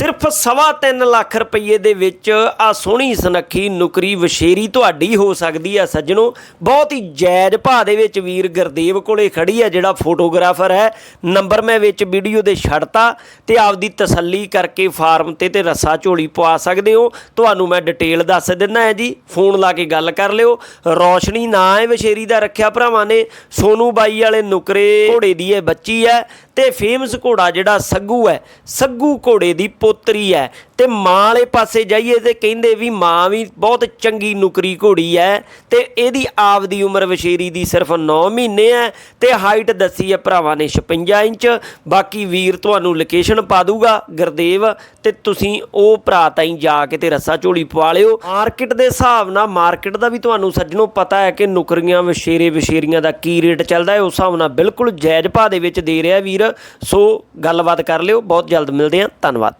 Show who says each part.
Speaker 1: ਸਿਰਫ ਸਵਾ ਤਿੰਨ ਲੱਖ ਰੁਪਏ ਦੇ ਵਿੱਚ ਆ ਸੋਹਣੀ ਸੁਨੱਖੀ ਨੁਕਰੀ ਵਸ਼ੇਰੀ ਤੁਹਾਡੀ ਹੋ ਸਕਦੀ ਆ ਸੱਜਣੋ। ਬਹੁਤ ਹੀ ਜਾਇਜ਼ ਭਾਅ ਦੇ ਵਿੱਚ ਵੀਰ ਗੁਰਦੇਵ ਕੋਲੇ ਖੜੀ ਆ, ਜਿਹੜਾ ਫੋਟੋਗ੍ਰਾਫਰ ਹੈ। ਨੰਬਰ ਮੈਂ ਵਿੱਚ ਵੀਡੀਓ ਦੇ ਛੱਡਤਾ ਤੇ ਆਪਦੀ ਤਸੱਲੀ ਕਰਕੇ ਫਾਰਮ ਤੇ ਤੇ ਰੱਸਾ ਝੋਲੀ ਪਵਾ ਸਕਦੇ ਹੋ। ਤੁਹਾਨੂੰ ਮੈਂ ਡਿਟੇਲ ਦੱਸ ਦਿੰਦਾ ਹੈ ਜੀ। ਫੋਨ ਲਾ ਕੇ ਗੱਲ ਕਰ ਲਿਓ। ਰੌਸ਼ਨੀ ਨਾਂ ਹੈ ਵਸ਼ੇਰੀ ਦਾ ਰੱਖਿਆ ਭਰਾਵਾਂ ਨੇ। ਸੋਨੂ ਬਾਈ ਵਾਲੇ ਨੁਕਰੇ ਘੋੜੇ ਦੀ ਇਹ ਬੱਚੀ ਹੈ ਤੇ ਫੇਮਸ ਘੋੜਾ ਜਿਹੜਾ ਸੱਗੂ ਹੈ। ਸੱਗੂ ਘੋੜੇ ਦੀ ਪੋਤਰੀ ਹੈ ਤੇ ਮਾਂ ਵਾਲੇ ਪਾਸੇ ਜਾਈਏ ਤੇ ਕਹਿੰਦੇ ਵੀ ਮਾਂ ਵੀ ਬਹੁਤ ਚੰਗੀ ਨੁਕਰੀ ਘੋੜੀ ਹੈ ਤੇ ਇਹਦੀ ਆਪ ਦੀ ਉਮਰ ਵਸ਼ੇਰੀ ਦੀ ਸਿਰਫ 9 ਮਹੀਨੇ ਹੈ ਤੇ ਹਾਈਟ ਦੱਸੀ ਹੈ ਭਰਾਵਾਂ ਨੇ 56 ਇੰਚ, ਬਾਕੀ ਵੀਰ ਤੁਹਾਨੂੰ ਲੋਕੇਸ਼ਨ ਪਾ ਦੂਗਾ, ਗੁਰਦੇਵ, ਤੇ ਤੁਸੀਂ ਉਹ ਭਰਾ ਤਾਈਂ ਜਾ ਕੇ ਤੇ ਰੱਸਾ ਝੋਲੀ ਪਵਾ ਲਿਓ। ਮਾਰਕੀਟ ਦੇ ਹਿਸਾਬ ਨਾਲ, ਮਾਰਕੀਟ ਦਾ ਵੀ ਤੁਹਾਨੂੰ ਸੱਜਣੋ ਪਤਾ ਹੈ ਕਿ ਨੁਕਰੀਆਂ ਵਸ਼ੇਰੇ ਵਸ਼ੇਰੀਆਂ ਦਾ ਕੀ ਰੇਟ ਚੱਲਦਾ ਹੈ, ਉਸ ਹਿਸਾਬ ਨਾਲ ਬਿਲਕੁਲ ਜਾਇਜ਼ ਭਾਅ ਦੇ ਵਿੱਚ ਦੇ ਰਿਹਾ ਵੀਰ। ਸੋ ਗੱਲਬਾਤ ਕਰ ਲਿਓ, ਬਹੁਤ ਜਲਦ ਮਿਲਦੇ ਹਾਂ, ਧੰਨਵਾਦ।